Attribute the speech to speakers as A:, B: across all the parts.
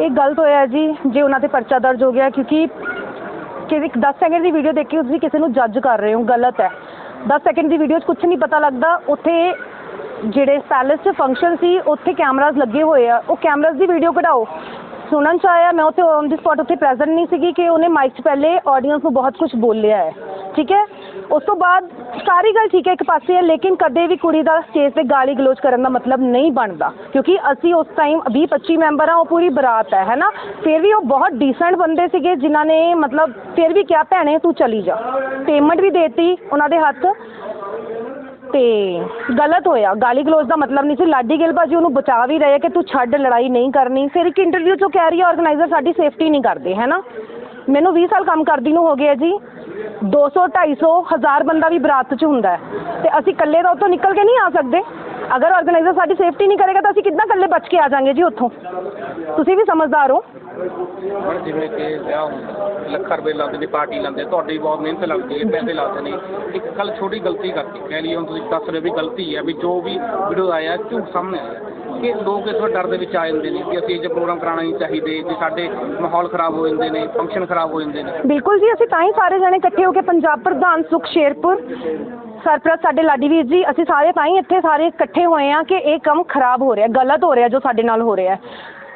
A: ਇਹ ਗਲਤ ਹੋਇਆ ਜੀ, ਜੇ ਉਹਨਾਂ ਤੇ ਪਰਚਾ ਦਰਜ ਹੋ ਗਿਆ, ਕਿਉਂਕਿ ਕਿ ਇੱਕ 10 ਸੈਕਿੰਡ ਦੀ ਵੀਡੀਓ ਦੇਖ ਕੇ ਤੁਸੀਂ ਕਿਸੇ ਨੂੰ ਜੱਜ ਕਰ ਰਹੇ ਹੋ, ਗਲਤ ਹੈ। 10 ਸੈਕਿੰਡ ਦੀ ਵੀਡੀਓ 'ਚ ਕੁਝ ਨਹੀਂ ਪਤਾ ਲੱਗਦਾ, ਉੱਥੇ ਜਿਹੜੇ ਪੈਲੇਸ 'ਚ ਫੰਕਸ਼ਨ ਸੀ, ਉੱਥੇ ਕੈਮਰਾਜ਼ ਲੱਗੇ ਹੋਏ ਆ। ਉਹ ਕੈਮਰਾਜ਼ ਦੀ ਵੀਡੀਓ ਕਢਾਓ। ਸੁਣਨ ਚ ਆਇਆ, ਮੈਂ ਉੱਥੇ ਔਨ ਦੀ ਸਪੌਟ ਉੱਥੇ ਪ੍ਰੈਜ਼ੈਂਟ ਨਹੀਂ ਸੀਗੀ ਕਿ ਉਹਨੇ ਮਾਈਕ 'ਚ ਪਹਿਲੇ ਆਡੀਅנס ਨੂੰ ਬਹੁਤ ਕੁਝ ਬੋਲਿਆ ਹੈ। ਠੀਕ ਹੈ? ਉਸ ਤੋਂ ਬਾਅਦ ਸਾਰੀ ਗੱਲ ਠੀਕ ਹੈ ਇੱਕ ਪਾਸੇ ਹੈ, ਲੇਕਿਨ ਕਦੇ ਵੀ ਕੁੜੀ ਦਾ ਸਟੇਜ ਤੇ ਗਾਲੀ ਗਲੋਚ ਕਰਨ ਦਾ ਮਤਲਬ ਨਹੀਂ ਬਣਦਾ, ਕਿਉਂਕਿ ਅਸੀਂ ਉਸ ਟਾਈਮ 20 25 ਮੈਂਬਰ ਆ ਉਹ ਪੂਰੀ ਬਰਾਤ ਹੈ, ਹੈਨਾ? ਫਿਰ ਵੀ ਉਹ ਬਹੁਤ ਡੀਸੈਂਟ ਬੰਦੇ ਸੀਗੇ ਜਿਨ੍ਹਾਂ ਨੇ ਮਤਲਬ ਫਿਰ ਵੀ ਕਿਹਾ, ਭੈਣੇ, ਤੂੰ ਚਲੀ ਜਾ। ਪੇਮੈਂਟ ਵੀ ਦੇਤੀ ਉਹਨਾਂ ਦੇ ਹੱਥ ਤੇ ਗਲਤ ਹੋਇਆ। ਗਾਲੀ ਗਲੋਚ ਦਾ ਮਤਲਬ ਨਹੀਂ ਸੀ। ਲਾਡੀ ਗਿੱਲ ਭਾਜੀ ਉਹਨੂੰ ਬਚਾ ਵੀ ਰਹੇ ਕਿ ਤੂੰ ਛੱਡ, ਲੜਾਈ ਨਹੀਂ ਕਰਨੀ। ਫਿਰ ਇੱਕ ਇੰਟਰਵਿਊ ਚੋਂ ਕਹਿ ਰਹੀ ਹੈ ਆਰਗੇਨਾਈਜ਼ਰ ਸਾਡੀ ਸੇਫਟੀ ਨਹੀਂ ਕਰਦੇ ਹੈ ਨਾ ਮੈਨੂੰ 20 ਸਾਲ ਕੰਮ ਕਰਦੀ ਨੂੰ ਹੋ ਗਿਆ ਜੀ। 200 250 ਹਜ਼ਾਰ ਬੰਦਾ ਵੀ ਬਰਾਤ 'ਚ ਹੁੰਦਾ ਹੈ। ਤੇ ਅਸੀਂ ਇਕੱਲੇ ਤਾਂ ਉੱਥੋਂ ਨਿਕਲ ਕੇ ਨਹੀਂ ਆ ਸਕਦੇ। ਅਗਰ ਆਰਗੇਨਾਈਜ਼ਰ ਸਾਡੀ ਸੇਫਟੀ ਨਹੀਂ ਕਰੇਗਾ ਤਾਂ ਅਸੀਂ ਕਿੱਦਾਂ ਇਕੱਲੇ ਬਚ ਕੇ ਆ ਜਾਾਂਗੇ ਜੀ ਉੱਥੋਂ? ਤੁਸੀਂ ਵੀ ਸਮਝਦਾਰ ਹੋ।
B: ਹੁਣ ਜਿਵੇਂ ਕਿ ਵਿਆਹ ਹੁੰਦਾ, ਲੱਖਾਂ ਰੁਪਏ ਲਾਉਂਦੇ ਨੇ, ਪਾਰਟੀ ਲਾਉਂਦੇ ਤੁਹਾਡੀ ਬਹੁਤ ਮਿਹਨਤ ਲੱਗਦੀ ਹੈ, ਪੈਸੇ ਲਾਉਂਦੇ ਨੇ। ਇੱਕ ਕੱਲ ਛੋਟੀ ਗਲਤੀ ਕਰਤੀ ਕਹਿ ਲਈ ਹੁਣ ਤੁਸੀਂ ਦੱਸ ਰਹੇ ਹੋ ਵੀ ਗਲਤੀ ਹੈ, ਵੀ ਜੋ ਵੀ ਵੀਡੀਓ ਆਇਆ, ਝੂਠ ਸਾਹਮਣੇ ਆਇਆ। ਕਿ ਲੋਕ ਇਸ ਡਰ ਦੇ ਵਿੱਚ ਆ ਜਾਂਦੇ ਨੇ ਕਿ ਅਸੀਂ ਇਹ ਜਿਹਾ ਪ੍ਰੋਗਰਾਮ ਕਰਾਉਣਾ ਨਹੀਂ ਚਾਹੀਦੇ ਕਿ ਸਾਡੇ ਮਾਹੌਲ ਖਰਾਬ ਹੋ ਜਾਂਦੇ ਨੇ ਫੰਕਸ਼ਨ ਖਰਾਬ ਹੋ ਜਾਂਦੇ ਨੇ।
A: ਬਿਲਕੁਲ ਜੀ, ਅਸੀਂ ਤਾਂ ਹੀ ਸਾਰੇ ਜਣੇ ਇਕੱਠੇ ਹੋ ਕੇ ਪੰਜਾਬ ਪ੍ਰਧਾਨ ਸੁਖ ਸ਼ੇਰਪੁਰ, ਸਰਪ੍ਰਸਤ ਸਾਡੇ ਲਾਡੀ ਵੀਰ ਜੀ, ਅਸੀਂ ਸਾਰੇ ਤਾਂ ਹੀ ਇੱਥੇ ਸਾਰੇ ਇਕੱਠੇ ਹੋਏ ਆ ਕਿ ਇਹ ਕੰਮ ਖਰਾਬ ਹੋ ਰਿਹਾ, ਗਲਤ ਹੋ ਰਿਹਾ ਜੋ ਸਾਡੇ ਨਾਲ ਹੋ ਰਿਹਾ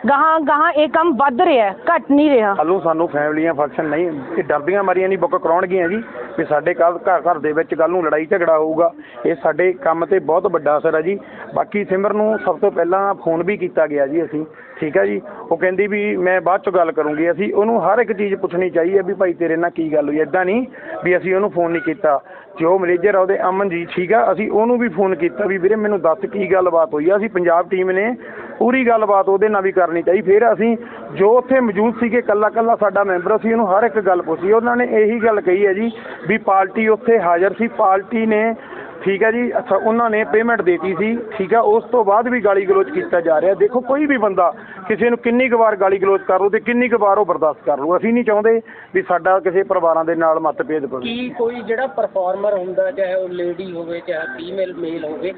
A: ਗਾਹਾਂ ਗਾਹਾਂ ਇਹ ਕੰਮ ਵੱਧ ਰਿਹਾ, ਘਟ ਨਹੀਂ ਰਿਹਾ।
C: ਕੱਲ੍ਹ ਨੂੰ ਸਾਨੂੰ ਫੈਮਲੀਆਂ ਫੰਕਸ਼ਨ ਨਹੀਂ, ਇਹ ਡਰਦੀਆਂ ਮਾਰੀਆਂ ਨਹੀਂ, ਬੁੱਕ ਕਰਾਉਣਗੀਆਂ ਜੀ, ਵੀ ਸਾਡੇ ਕੱਲ੍ਹ ਘਰ ਘਰ ਦੇ ਵਿੱਚ ਕੱਲ੍ਹ ਨੂੰ ਲੜਾਈ ਝਗੜਾ ਹੋਊਗਾ। ਇਹ ਸਾਡੇ ਕੰਮ ਤੇ ਬਹੁਤ ਵੱਡਾ ਅਸਰ ਹੈ ਜੀ। ਬਾਕੀ ਸਿਮਰ ਨੂੰ ਸਭ ਤੋਂ ਪਹਿਲਾਂ ਫੋਨ ਵੀ ਕੀਤਾ ਗਿਆ ਜੀ ਅਸੀਂ, ਠੀਕ ਹੈ ਜੀ? ਉਹ ਕਹਿੰਦੀ ਵੀ ਮੈਂ ਬਾਅਦ ਚ ਗੱਲ ਕਰੂੰਗੀ। ਅਸੀਂ ਉਹਨੂੰ ਹਰ ਇੱਕ ਚੀਜ਼ ਪੁੱਛਣੀ ਚਾਹੀਏ ਵੀ ਭਾਈ ਤੇਰੇ ਨਾਲ ਕੀ ਗੱਲ ਹੋਈ ਐਦਾਂ ਨਹੀਂ ਵੀ ਅਸੀਂ ਉਹਨੂੰ ਫੋਨ ਨਹੀਂ ਕੀਤਾ। ਜੋ ਮੈਨੇਜਰ ਆ ਉਹਦੇ ਅਮਨ ਜੀ ਠੀਕ ਆ, ਅਸੀਂ ਉਹਨੂੰ ਵੀ ਫੋਨ ਕੀਤਾ ਵੀ ਵੀਰੇ ਮੈਨੂੰ ਦੱਸ ਕੀ ਗੱਲਬਾਤ ਹੋਈ ਆ। ਅਸੀਂ ਪੰਜਾਬ ਟੀਮ ਨੇ ਪੂਰੀ ਗੱਲਬਾਤ ਉਹਦੇ ਨਾਲ ਵੀ ਕਰਨੀ ਚਾਹੀ। ਫਿਰ ਅਸੀਂ ਜੋ ਉੱਥੇ ਮੌਜੂਦ ਸੀਗੇ, ਕੱਲਾ ਕੱਲਾ ਸਾਡਾ ਮੈਂਬਰ ਸੀ, ਉਹਨੂੰ ਹਰ ਇੱਕ ਗੱਲ ਪੁੱਛੀ। ਉਹਨਾਂ ਨੇ ਇਹੀ ਗੱਲ ਕਹੀ ਹੈ ਜੀ ਵੀ ਪਾਰਟੀ ਉੱਥੇ ਹਾਜ਼ਰ ਸੀ। ਪਾਰਟੀ ਨੇ, ਠੀਕ ਹੈ ਜੀ, ਅੱਛਾ, ਉਹਨਾਂ ਨੇ ਪੇਮੈਂਟ ਦੇਤੀ ਸੀ, ਠੀਕ ਹੈ, ਉਸ ਤੋਂ ਬਾਅਦ ਵੀ ਗਾਲੀ ਗਲੋਚ ਕੀਤਾ ਜਾ ਰਿਹਾ। ਦੇਖੋ, ਕੋਈ ਵੀ ਬੰਦਾ ਕਿਸੇ ਨੂੰ ਕਿੰਨੀ ਕੁ ਵਾਰ ਗਾਲੀ ਗਲੋਚ ਕਰ ਲੂ ਤੇ ਕਿੰਨੀ ਕੁ ਵਾਰ ਉਹ ਬਰਦਾਸ਼ਤ ਕਰ ਲੂ ਅਸੀਂ ਨਹੀਂ ਚਾਹੁੰਦੇ ਵੀ ਸਾਡਾ ਕਿਸੇ ਪਰਿਵਾਰਾਂ ਦੇ ਨਾਲ ਮਤਭੇਦ ਪਵੇ
B: ਕੀ ਕੋਈ ਜਿਹੜਾ ਪਰਫਾਰਮਰ ਹੁੰਦਾ ਚਾਹੇ ਉਹ ਲੇਡੀ ਹੋਵੇ ਚਾਹੇ ਫੀਮੇਲ ਮੇਲ ਹੋਵੇ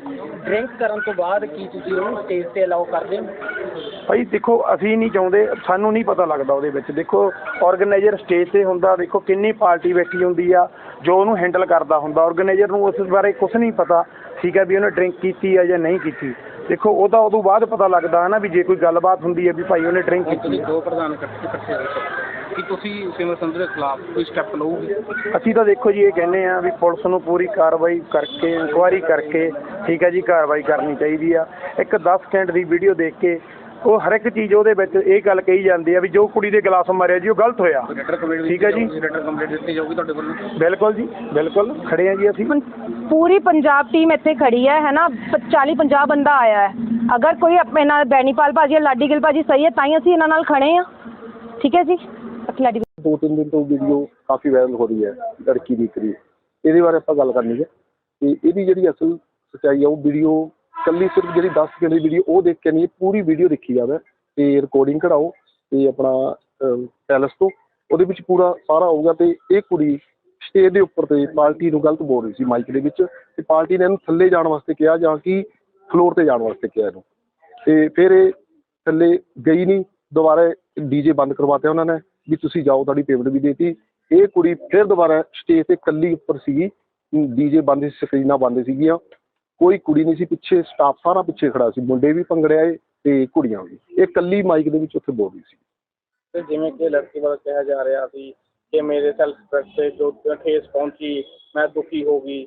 B: ਡਰਿੰਕ ਕਰਨ ਤੋਂ ਬਾਅਦ ਕੀ ਤੁਸੀਂ ਉਹਨੂੰ ਸਟੇਜ ਤੇ ਅਲਾਉ ਕਰਦੇ ਹੋ?
C: ਭਾਈ ਦੇਖੋ ਅਸੀਂ ਨਹੀਂ ਚਾਹੁੰਦੇ ਸਾਨੂੰ ਨਹੀਂ ਪਤਾ ਲੱਗਦਾ ਉਹਦੇ ਵਿੱਚ। ਦੇਖੋ ਆਰਗੇਨਾਈਜ਼ਰ ਸਟੇਜ ਤੇ ਹੁੰਦਾ ਦੇਖੋ ਕਿੰਨੀ ਪਾਰਟੀ ਬੈਠੀ ਹੁੰਦੀ ਆ ਜੋ ਉਹਨੂੰ ਹੈਂਡਲ ਕਰਦਾ ਹੁੰਦਾ। ਆਰਗੇਨਾਈਜ਼ਰ ਨੂੰ ਉਸ ਬਾਰੇ ਕੁਝ ਨਹੀਂ ਪਤਾ ਠੀਕ ਹੈ ਵੀ ਉਹਨੇ ਡਰਿੰਕ ਕੀਤੀ ਆ ਜਾਂ ਨਹੀਂ ਕੀਤੀ। ਦੇਖੋ ਉਹਦਾ ਉਦੋਂ ਬਾਅਦ ਪਤਾ ਲੱਗਦਾ ਹੈ ਨਾ ਵੀ ਜੇ ਕੋਈ ਗੱਲਬਾਤ ਹੁੰਦੀ ਹੈ ਵੀ ਭਾਈ ਉਹਨੇ ਡਰਿੰਕ ਕੀਤੀ
B: ਤੁਸੀਂ
C: ਹੈ।
B: ਦੋ ਪ੍ਰਧਾਨ ਇਕੱਠੇ ਇਕੱਠੇ ਕੀ ਤੁਸੀਂ ਸਿਮਰ ਸੰਧੂ ਦੇ ਖਿਲਾਫ ਕੋਈ ਸਟੈਪ ਲਓਗੇ?
C: ਅਸੀਂ ਤਾਂ ਦੇਖੋ ਜੀ ਇਹ ਕਹਿੰਦੇ ਆ ਵੀ ਪੁਲਿਸ ਨੂੰ ਪੂਰੀ ਕਾਰਵਾਈ ਕਰਕੇ ਇਨਕੁਆਇਰੀ ਕਰਕੇ ਠੀਕ ਹੈ ਜੀ ਕਾਰਵਾਈ ਕਰਨੀ ਚਾਹੀਦੀ ਆ। ਇੱਕ 10 ਸਕਿੰਟ ਦੀ ਵੀਡੀਓ ਦੇਖ ਕੇ ਉਹ ਹਰ ਇੱਕ ਚੀਜ਼ ਉਹਦੇ ਵਿੱਚ ਇਹ ਗੱਲ ਕਹੀ ਜਾਂਦੀ ਆ ਵੀ ਜੋ ਕੁੜੀ ਦੇ ਗਲਾਸ ਮਾਰਿਆ ਜੀ ਉਹ ਗਲਤ ਹੋਇਆ। ਠੀਕ ਹੈ ਜੀ।
B: ਰੈਟਰ ਕੰਪਲੀਟ ਦਿੱਤੀ ਜਾਊਗੀ ਤੁਹਾਡੇ ਵੱਲੋਂ।
C: ਬਿਲਕੁਲ ਜੀ ਬਿਲਕੁਲ। ਖੜੇ ਆ ਜੀ ਅਸੀਂ।
A: ਪੂਰੀ ਪੰਜਾਬ ਟੀਮ ਇੱਥੇ ਖੜੀ ਹੈ ਹੈ ਨਾ? 40 50 ਬੰਦਾ ਆਇਆ ਹੈ। ਅਗਰ ਕੋਈ ਆਪਣੇ ਨਾਲ ਬੈਣੀਪਾਲ ਭਾਜੀ ਜਾਂ ਲਾਡੀ ਗਿੱਲ ਭਾਜੀ ਸਹੀ ਹੈ ਤਾਂ ਹੀ ਅਸੀਂ ਇਹਨਾਂ ਨਾਲ ਖੜੇ ਆ ਠੀਕ ਹੈ ਜੀ? ਲਾਡੀ
D: ਦੋ ਤਿੰਨ ਦਿਨ ਤੋਂ ਵੀਡੀਓ ਕਾਫੀ ਵਾਇਰਲ ਹੋ ਰਹੀ ਹੈ ਲੜਕੀ ਦੀ ਕਰੀ ਇਹਦੇ ਬਾਰੇ ਆਪਾਂ ਗੱਲ ਕਰਨੀ ਹੈ ਤੇ ਇਹਦੀ ਜਿਹੜੀ ਅਸਲ ਸੱਚਾਈ ਆ ਉਹ ਵੀਡੀਓ ਕੱਲੀ ਸਿਰਫ ਜਿਹੜੀ 10 ਸਕਿੰਟ ਦੀ ਵੀਡੀਓ ਉਹ ਦੇਖ ਕੇ ਨਹੀਂ, ਪੂਰੀ ਵੀਡੀਓ ਦੇਖੀ ਜਾਵੇ ਤੇ ਰਿਕਾਰਡਿੰਗ ਕਢਾਓ ਤੇ ਆਪਣਾ ਪੈਲਸ ਤੋਂ, ਉਹਦੇ ਵਿੱਚ ਪੂਰਾ ਸਾਰਾ ਆਊਗਾ ਤੇ ਇਹ ਕੁੜੀ ਸਟੇਜ ਦੇ ਉੱਪਰ ਤੇ ਪਾਰਟੀ ਨੂੰ ਗਲਤ ਬੋਲ ਰਹੀ ਸੀ ਮਾਈਕ ਦੇ ਵਿੱਚ ਤੇ ਪਾਰਟੀ ਨੇ ਇਹਨੂੰ ਥੱਲੇ ਜਾਣ ਵਾਸਤੇ ਕਿਹਾ ਜਾਂ ਕਿ ਫਲੋਰ ਤੇ ਜਾਣ ਵਾਸਤੇ ਕਿਹਾ ਇਹਨੂੰ। ਤੇ ਫਿਰ ਇਹ ਥੱਲੇ ਗਈ ਨਹੀਂ, ਦੁਬਾਰਾ ਡੀਜੇ ਬੰਦ ਕਰਵਾਤੇ ਉਹਨਾਂ ਨੇ ਵੀ ਤੁਸੀਂ ਜਾਓ, ਤੁਹਾਡੀ ਪੇਮੈਂਟ ਵੀ ਦੇਤੀ। ਇਹ ਕੁੜੀ ਫਿਰ ਦੁਬਾਰਾ ਸਟੇਜ ਤੇ ਕੱਲੀ ਉੱਪਰ ਸੀਗੀ ਡੀਜੇ ਬੰਦ ਸਕਰੀਨਾਂ ਬੰਦ ਸੀਗੀਆਂ। ਕੋਈ ਕੁੜੀ ਨਹੀਂ ਸੀ ਪਿੱਛੇ ਸਟਾਫ ਸਾਰਾ ਪਿੱਛੇ ਖੜਾ ਸੀ ਮੁੰਡੇ ਵੀ ਭੰਗੜੇ ਆਏ ਤੇ ਕੁੜੀਆਂ ਵੀ। ਇਹ ਕੱਲੀ ਮਾਈਕ ਦੇ ਵਿੱਚ ਉੱਥੇ ਬੋਲ ਰਹੀ ਸੀ।
B: ਤੇ ਜਿਵੇਂ ਕਿ ਲੜਕੀ ਵੱਲੋਂ ਕਿਹਾ ਜਾ ਰਿਹਾ ਸੀ ਕਿ ਮੇਰੇ ਸੈਲਫ ਰਿਸਪੈਕਟ ਤੇ ਜੋ ਠੇਸ ਪਹੁੰਚੀ ਮੈਂ ਦੁਖੀ ਹੋ ਗਈ।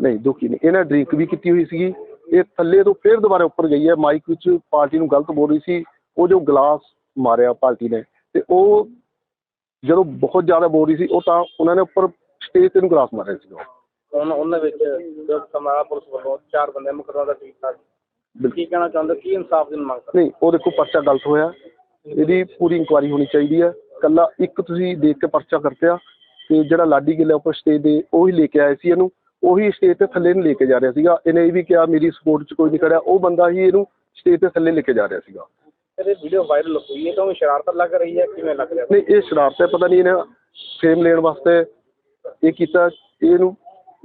D: ਨਹੀਂ ਦੁਖੀ ਨਹੀਂ। ਇਹਨਾਂ ਡਰਿੰਕ ਵੀ ਕੀਤੀ ਹੋਈ ਸੀਗੀ। ਇਹ ਥੱਲੇ ਤੋਂ ਫਿਰ ਦੁਬਾਰਾ ਉੱਪਰ ਗਈ ਹੈ। ਮਾਈਕ ਵਿੱਚ ਪਾਰਟੀ ਨੂੰ ਗਲਤ ਬੋਲ ਰਹੀ ਸੀ। ਉਹ ਜੋ ਗਲਾਸ ਮਾਰਿਆ ਪਾਰਟੀ ਨੇ ਤੇ ਉਹ ਜਦੋਂ ਬਹੁਤ ਜ਼ਿਆਦਾ ਬੋਲ ਰਹੀ ਸੀ ਉਹ ਤਾਂ ਉਹਨਾਂ ਨੇ ਉੱਪਰ ਸਟੇਜ ਤੇ ਨੂੰ ਗਲਾਸ ਮਾਰਿਆ ਸੀ।
B: ਹੁਣ ਉਹਨਾਂ ਵਿੱਚ ਜੋ ਸਮਾਰਾ ਪੁਲਿਸ ਵੱਲੋਂ ਚਾਰ ਬੰਦੇ ਮੁਕਦਮਾ ਦਾ ਕੀਤਾ ਕੀ ਕਹਿਣਾ ਚਾਹੁੰਦੇ ਕੀ ਇਨਸਾਫ ਦੀ ਮੰਗ ਕਰਦੇ
D: ਨਹੀਂ ਉਹ ਦੇਖੋ ਪਰਚਾ ਗਲਤ ਹੋਇਆ। ਇਹਦੀ ਪੂਰੀ ਇਨਕੁਆਇਰੀ ਹੋਣੀ ਚਾਹੀਦੀ ਹੈ। ਕੱਲਾ ਇੱਕ ਤੁਸੀਂ ਦੇਖ ਕੇ ਪਰਚਾ ਕਰਤਿਆ ਤੇ ਜਿਹੜਾ ਲਾਡੀ ਗਿੱਲ ਉੱਪਰ ਸਟੇਜ ਦੇ ਉਹੀ ਲੈ ਕੇ ਆਏ ਸੀ ਇਹਨੂੰ। ਉਹੀ ਸਟੇਜ ਤੇ ਥੱਲੇ ਨੂੰ ਲੈ ਕੇ ਜਾ ਰਿਹਾ ਸੀਗਾ। ਇਹਨੇ ਇਹ ਵੀ ਕਿਹਾ ਮੇਰੀ ਸਪੋਰਟ 'ਚ ਕੋਈ ਨਹੀਂ ਖੜਿਆ। ਉਹ ਬੰਦਾ ਹੀ ਇਹਨੂੰ ਸਟੇਜ ਤੇ ਥੱਲੇ ਲੈ ਕੇ ਜਾ ਰਿਹਾ ਸੀਗਾ।
B: ਇਹ ਵੀਡੀਓ ਵਾਇਰਲ ਹੋਈ ਹੈ ਤਾਂ ਉਹ ਸ਼ਰਾਰਤ ਲੱਗ ਰਹੀ ਹੈ ਕਿਵੇਂ ਲੱਗ ਰਿਹਾ?
D: ਨਹੀਂ ਇਹ ਸ਼ਰਾਰਤ ਹੈ ਪਤਾ ਨਹੀਂ ਇਹਨੇ ਫੇਮ ਲੈਣ ਵਾਸਤੇ ਇਹ ਕੀਤਾ। ਇਹਨੂੰ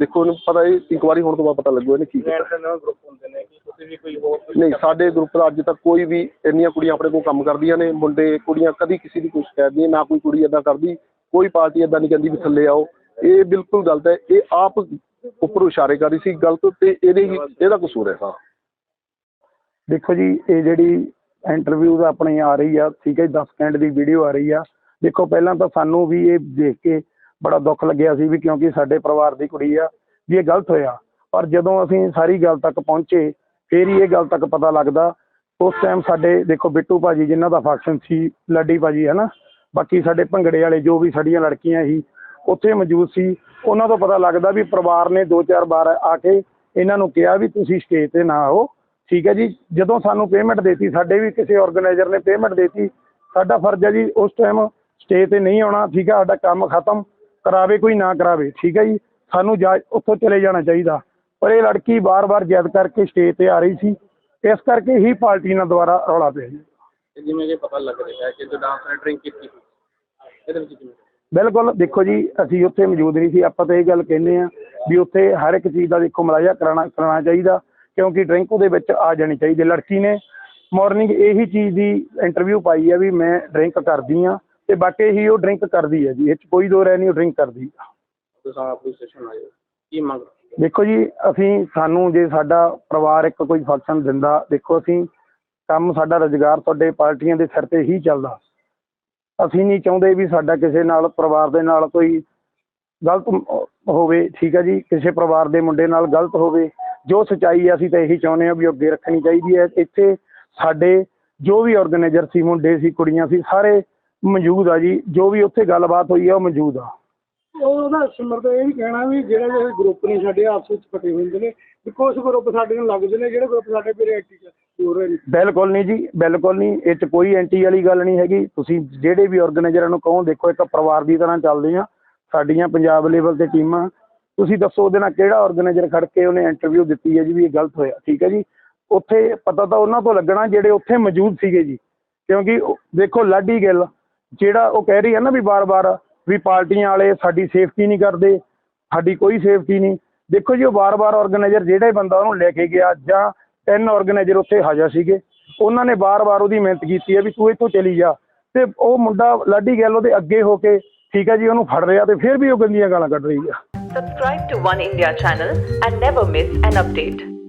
D: ਦੇਖੋ ਇਹਨੂੰ ਪਤਾ ਇਹ ਇਨਕੁਆਰੀ ਹੋਣ ਤੋਂ ਬਾਅਦ ਪਤਾ ਲੱਗੂ ਇਹਨੇ ਕੀ ਕੀਤਾ।
B: ਗਰੁੱਪ ਹੁੰਦੇ ਨੇ ਕਿ ਤੁਸੀਂ ਵੀ ਕੋਈ ਹੋਰ ਕੋਈ
D: ਨਹੀਂ ਸਾਡੇ ਗਰੁੱਪ ਦਾ ਅੱਜ ਤੱਕ ਕੋਈ ਵੀ ਇੰਨੀਆਂ ਕੁੜੀਆਂ ਆਪਣੇ ਕੋਲ ਕੰਮ ਕਰਦੀਆਂ ਨੇ ਮੁੰਡੇ ਕੁੜੀਆਂ ਕਦੀ ਕਿਸੇ ਦੀ ਕੋਈ ਸ਼ਿਕਾਇਤ ਨਹੀਂ ਨਾ ਕੋਈ ਕੁੜੀ ਏਦਾਂ ਕਰਦੀ ਕੋਈ ਪਾਰਟੀ ਏਦਾਂ ਨਹੀਂ ਕਹਿੰਦੀ ਵੀ ਥੱਲੇ ਆਓ। ਇਹ ਬਿਲਕੁਲ ਗਲਤ ਹੈ ਇਹ ਆਪ ਉੱਪਰੋਂ ਇਸ਼ਾਰੇ ਕਰ ਰਹੀ ਸੀ ਗਲਤ ਤੇ ਇਹਦੇ ਹੀ ਇਹਦਾ ਕਸੂਰ ਹੈ ਸਾਰਾ
C: ਦੇਖੋ ਜੀ ਇਹ ਜਿਹੜੀ ਇੰਟਰਵਿਊ ਦਾ ਆਪਣੀ ਆ ਰਹੀ ਆ ਠੀਕ ਹੈ 10 ਸਕਿੰਟ ਦੀ ਵੀਡੀਓ ਆ ਰਹੀ ਆ। ਦੇਖੋ ਪਹਿਲਾਂ ਤਾਂ ਸਾਨੂੰ ਵੀ ਇਹ ਦੇਖ ਕੇ ਬੜਾ ਦੁੱਖ ਲੱਗਿਆ ਸੀ ਵੀ ਕਿਉਂਕਿ ਸਾਡੇ ਪਰਿਵਾਰ ਦੀ ਕੁੜੀ ਆ, ਵੀ ਇਹ ਗਲਤ ਹੋਇਆ। ਪਰ ਜਦੋਂ ਅਸੀਂ ਸਾਰੀ ਗੱਲ ਤੱਕ ਪਹੁੰਚੇ, ਫੇਰ ਹੀ ਇਹ ਗੱਲ ਤੱਕ ਪਤਾ ਲੱਗਦਾ। ਉਸ ਟਾਈਮ ਸਾਡੇ, ਦੇਖੋ ਬਿੱਟੂ ਭਾਜੀ ਜਿਨ੍ਹਾਂ ਦਾ ਫੰਕਸ਼ਨ ਸੀ, ਲੱਡੀ ਭਾਜੀ ਹੈ ਨਾ ਬਾਕੀ ਸਾਡੇ ਭੰਗੜੇ ਵਾਲੇ ਜੋ ਵੀ ਸਾਡੀਆਂ ਲੜਕੀਆਂ ਸੀ, ਉੱਥੇ ਮੌਜੂਦ ਸੀ। ਉਹਨਾਂ ਤੋਂ ਪਤਾ ਲੱਗਦਾ ਵੀ ਪਰਿਵਾਰ ਨੇ ਦੋ ਚਾਰ ਵਾਰ ਆ ਕੇ ਇਹਨਾਂ ਨੂੰ ਕਿਹਾ ਵੀ ਤੁਸੀਂ ਸਟੇਜ ਤੇ ਨਾ ਆਓ। ਠੀਕ ਹੈ ਜੀ? ਜਦੋਂ ਸਾਨੂੰ ਪੇਮੈਂਟ ਦੇਤੀ, ਸਾਡੇ ਵੀ ਕਿਸੇ ਆਰਗੇਨਾਈਜ਼ਰ ਨੇ ਪੇਮੈਂਟ ਦੇਤੀ, ਸਾਡਾ ਫਰਜ਼ ਹੈ ਜੀ ਉਸ ਟਾਈਮ ਸਟੇਜ ਤੇ ਨਹੀਂ ਆਉਣਾ। ਠੀਕ ਹੈ? ਸਾਡਾ ਕੰਮ ਖਤਮ। ਕਰਾਵੇ ਕੋਈ ਨਾ ਕਰਾਵੇ ਠੀਕ ਹੈ ਜੀ? ਸਾਨੂੰ ਜਾ ਉੱਥੋਂ ਚਲੇ ਜਾਣਾ ਚਾਹੀਦਾ। ਪਰ ਇਹ ਲੜਕੀ ਬਾਰ-ਬਾਰ ਜਿੱਦ ਕਰਕੇ ਸਟੇਜ ਤੇ ਆ ਰਹੀ ਸੀ। ਇਸ ਕਰਕੇ ਹੀ ਪਾਰਟੀ ਨਾਲ ਦੁਬਾਰਾ ਰੌਲਾ ਪਿਆ ਜੀ।
B: ਤੇ ਜਿਵੇਂ ਕਿ ਪਤਾ ਲੱਗ ਰਿਹਾ ਹੈ ਕਿ ਜੋ ਡਾਂਸ ਨੇ ਡਰਿੰਕ ਕੀਤੀ ਸੀ ਇਹਦੇ ਵਿੱਚ ਕਿਵੇਂ?
C: ਬਿਲਕੁਲ ਦੇਖੋ ਜੀ ਅਸੀਂ ਉੱਥੇ ਮੌਜੂਦ ਨਹੀਂ ਸੀ। ਆਪਾਂ ਤਾਂ ਇਹ ਗੱਲ ਕਹਿੰਦੇ ਆ ਵੀ ਉੱਥੇ ਹਰ ਇੱਕ ਚੀਜ਼ ਦਾ ਦੇਖੋ ਮਲਾਜਾ ਕਰਾਣਾ ਕਰਾਉਣਾ ਚਾਹੀਦਾ ਕਿਉਂਕਿ ਡਰਿੰਕ ਉਹਦੇ ਵਿੱਚ ਆ ਜਾਣੀ ਚਾਹੀਦੀ। ਲੜਕੀ ਨੇ ਮਾਰਨਿੰਗ ਇਹੀ ਚੀਜ਼ ਦੀ ਇੰਟਰਵਿਊ ਪਾਈ ਹੈ ਵੀ ਮੈਂ ਡਰਿੰਕ ਕਰਦੀ ਆ ਤੇ ਬਾਕੀ ਹੀ ਉਹ ਡਰਿੰਕ ਕਰਦੀ ਹੈ ਜੀ ਇਹ 'ਚ ਕੋਈ ਦੋ ਰਹਿ ਨਹੀਂ ਉਹ ਡਰਿੰਕ ਕਰਦੀ ਆ
B: ਤੁਸੀਂ ਆਪ ਪੁਲਿਸ ਸਟੇਸ਼ਨ ਆਏ ਹੋ। ਕੀ ਮੰਗ
C: ਦੇਖੋ ਜੀ ਅਸੀਂ ਸਾਨੂੰ ਜੇ ਸਾਡਾ ਪਰਿਵਾਰ ਇੱਕ ਕੋਈ ਫੰਕਸ਼ਨ ਦਿੰਦਾ ਦੇਖੋ ਅਸੀਂ ਕੰਮ ਸਾਡਾ ਰੁਜ਼ਗਾਰ ਤੁਹਾਡੇ ਪਾਰਟੀਆਂ ਦੇ ਸਿਰ ਤੇ ਹੀ ਚੱਲਦਾ। ਅਸੀਂ ਨਹੀਂ ਚਾਹੁੰਦੇ ਵੀ ਸਾਡਾ ਕਿਸੇ ਨਾਲ ਪਰਿਵਾਰ ਦੇ ਨਾਲ ਕੋਈ ਗਲਤ ਹੋਵੇ ਠੀਕ ਹੈ ਜੀ ਕਿਸੇ ਪਰਿਵਾਰ ਦੇ ਮੁੰਡੇ ਨਾਲ ਗਲਤ ਹੋਵੇ। ਜੋ ਸਚਾਈ ਹੈ ਅਸੀਂ ਤਾਂ ਇਹੀ ਚਾਹੁੰਦੇ ਹਾਂ ਵੀ ਅੱਗੇ ਰੱਖਣੀ ਚਾਹੀਦੀ ਹੈ। ਇੱਥੇ ਸਾਡੇ ਜੋ ਵੀ ਆਰਗੇਨਾਈਜ਼ਰ ਸੀ ਮੁੰਡੇ ਸੀ ਕੁੜੀਆਂ ਸੀ ਸਾਰੇ ਮੌਜੂਦ ਆ ਜੀ ਜੋ ਵੀ ਉੱਥੇ ਗੱਲਬਾਤ ਹੋਈ ਹੈ ਉਹ ਮੌਜੂਦ ਆ।
E: ਉਹਦਾ ਸਿਮਰ ਦਾ ਇਹ ਵੀ ਕਹਿਣਾ ਵੀ ਜਿਹੜੇ ਜਿਹੜੇ ਗਰੁੱਪ ਨੇ ਸਾਡੇ ਆਪਸ ਵਿੱਚ ਫਟੇ ਹੁੰਦੇ ਨੇ ਵੀ ਕੁਝ ਗਰੁੱਪ ਸਾਡੇ ਨੂੰ ਲੱਗਦੇ ਨੇ ਜਿਹੜੇ ਗਰੁੱਪ ਸਾਡੇ ਫਿਰ ਐਕਟਿਵ ਹੋ ਰਹੇ ਨੇ।
C: ਬਿਲਕੁਲ ਨਹੀਂ ਜੀ ਬਿਲਕੁਲ ਨਹੀਂ ਇਹ 'ਚ ਕੋਈ ਐਂਟੀ ਵਾਲੀ ਗੱਲ ਨਹੀਂ ਹੈਗੀ। ਤੁਸੀਂ ਜਿਹੜੇ ਵੀ ਆਰਗੇਨਾਈਜ਼ਰਾਂ ਨੂੰ ਕਹੋ ਦੇਖੋ ਇੱਕ ਪਰਿਵਾਰ ਦੀ ਤਰ੍ਹਾਂ ਚੱਲਦੇ ਆ ਸਾਡੀਆਂ ਪੰਜਾਬ ਲੈਵਲ ਤੇ ਟੀਮਾਂ। ਤੁਸੀਂ ਦੱਸੋ ਉਹਦੇ ਨਾਲ ਕਿਹੜਾ ਆਰਗੇਨਾਈਜ਼ਰ ਖੜ ਕੇ ਉਹਨੇ ਇੰਟਰਵਿਊ ਦਿੱਤੀ ਹੈ ਜੀ ਵੀ ਇਹ ਗਲਤ ਹੋਇਆ ਠੀਕ ਹੈ ਜੀ? ਉੱਥੇ ਪਤਾ ਤਾਂ ਉਹਨਾਂ ਤੋਂ ਲੱਗਣਾ ਜਿਹੜੇ ਉੱਥੇ ਮੌਜੂਦ ਸੀਗੇ ਜੀ। ਕਿਉਂਕਿ ਦੇਖੋ ਲਾਡੀ ਗਿੱਲ ਜਿਹੜਾ ਉਹ ਕਹਿ ਰਹੀ ਹੈ ਨਾ ਵੀ ਬਾਰ-ਬਾਰ ਵੀ ਪਾਰਟੀਆਂ ਵਾਲੇ ਸਾਡੀ ਸੇਫਟੀ ਨਹੀਂ ਕਰਦੇ, ਸਾਡੀ ਕੋਈ ਸੇਫਟੀ ਨਹੀਂ। ਦੇਖੋ ਜੀ, ਉਹ ਬਾਰ-ਬਾਰ ਆਰਗੇਨਾਈਜ਼ਰ ਜਿਹੜਾ ਬੰਦਾ ਉਹਨੂੰ ਲੈ ਕੇ ਗਿਆ, ਜਾਂ ਤਿੰਨ ਆਰਗੇਨਾਈਜ਼ਰ ਉੱਥੇ ਹਾਜ਼ਰ ਸੀਗੇ। ਉਹਨਾਂ ਨੇ ਬਾਰ-ਬਾਰ ਉਹਦੀ ਮਿਹਨਤ ਕੀਤੀ ਹੈ ਵੀ ਤੂੰ ਇੱਥੋਂ ਚਲੀ ਜਾ। ਤੇ ਉਹ ਮੁੰਡਾ ਲਾਡੀ ਗੱਲ ਉਹਦੇ ਅੱਗੇ ਹੋ ਕੇ, ਠੀਕ ਹੈ ਜੀ, ਉਹਨੂੰ ਫੜ ਰਿਹਾ ਤੇ ਫਿਰ ਵੀ ਉਹ ਗੰਦੀਆਂ ਗਾਲਾਂ ਕੱਢ ਰਹੀ ਆ।
F: Subscribe to One India channel and never miss an update.